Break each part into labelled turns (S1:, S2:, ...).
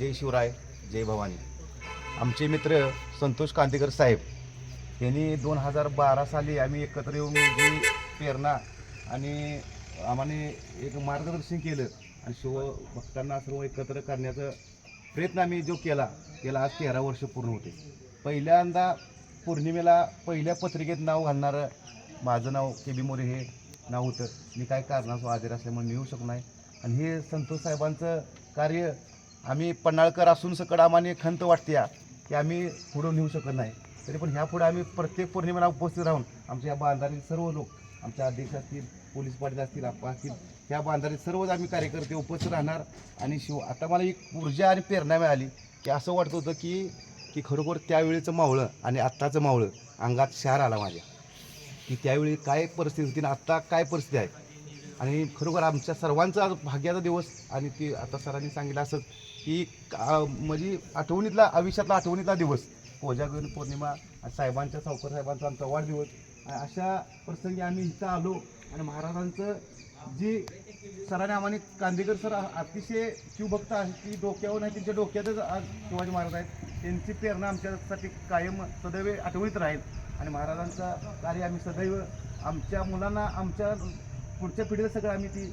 S1: जय शिवराय जय भवानी. आमचे मित्र संतोष कांदेकर साहेब यांनी दोन हजार बारा साली आम्ही एकत्र येऊन जी प्रेरणा आणि आम्हाने एक मार्गदर्शन केलं आणि शिवभक्तांना सर्व एकत्र करण्याचा प्रयत्न आम्ही जो केला त्याला आज तेरा वर्ष पूर्ण होते. पहिल्यांदा पौर्णिमेला पहिल्या पत्रिकेत नाव घालणारं माझं नाव के बी मोरे हे नाव होतं. मी काय कारणास्तव आजारी असल्यामुळे मी येऊ शकलो नाही. आणि हे संतोष साहेबांचं कार्य आम्ही पन्हाळकर असून सकड आम्हाला खंत वाटते या की आम्ही पुढं नेऊ शकत नाही. तरी पण ह्या पुढे आम्ही प्रत्येक पौर्णिमेला उपस्थित राहून आमच्या या बांधारील सर्व लोक आमच्या अध्यक्ष असतील पोलीस पाटील असतील आप्पा असतील ह्या बांधारीत सर्वच आम्ही कार्यकर्ते उपस्थित राहणार. आणि शिव आता मला एक ऊर्जा आणि प्रेरणा मिळाली की असं वाटत होतं की की खरोखर त्यावेळेचं मावळं आणि आत्ताचं मावळं अंगात शहर आला माझ्या. की त्यावेळी काय परिस्थिती होती आणि आत्ता काय परिस्थिती आहे? आणि खरोखर आमच्या सर्वांचा आज भाग्याचा दिवस. आणि ती आता सरांनी सांगितलं असं की का- म्हणजे आठवणीतला आयुष्यातला आठवणीतला दिवस. कोजागिरी पौर्णिमा साहेबांच्या सावकर साहेबांचा आमचा वाढदिवस. अशा प्रसंगी आम्ही इथं आलो आणि महाराजांचं जी सरांनी आम्हाला कांदेकर सर अतिशय शिवभक्त आहेत ती डोक्यावर नाही त्यांच्या डोक्यातच आज शिवाजी महाराज आहेत. त्यांची प्रेरणा आमच्यासाठी कायम सदैव आठवणीत राहील. आणि महाराजांचं कार्य आम्ही सदैव आमच्या मुलांना आमच्या पुढच्या पिढीला सगळं आम्ही ती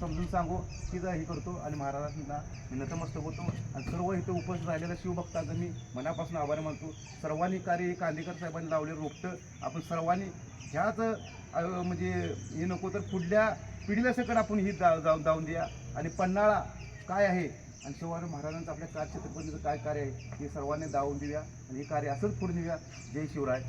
S1: समजून सांगू तिचं हे करतो आणि महाराजांना नतमस्त नतमस्तक होतो आणि सर्व इथं उपस्थित राहिलेल्या शिवभक्तांचं मी मनापासून आभार मानतो. सर्वांनी कार्य हे कांदेकर साहेबांनी लावले रोपटं. आपण सर्वांनी ह्याच म्हणजे हे नको तर पुढल्या पिढीला सकट आपण ही जा जाऊन जाऊन द्या. आणि पन्हाळा काय आहे? आणि शिवाजी महाराजांचं आपल्या कार छत्रपतीचं काय कार्य आहे? हे सर्वांनी दावून देऊया. आणि हे कार्य असंच पुढे नेऊया. जय शिवराय.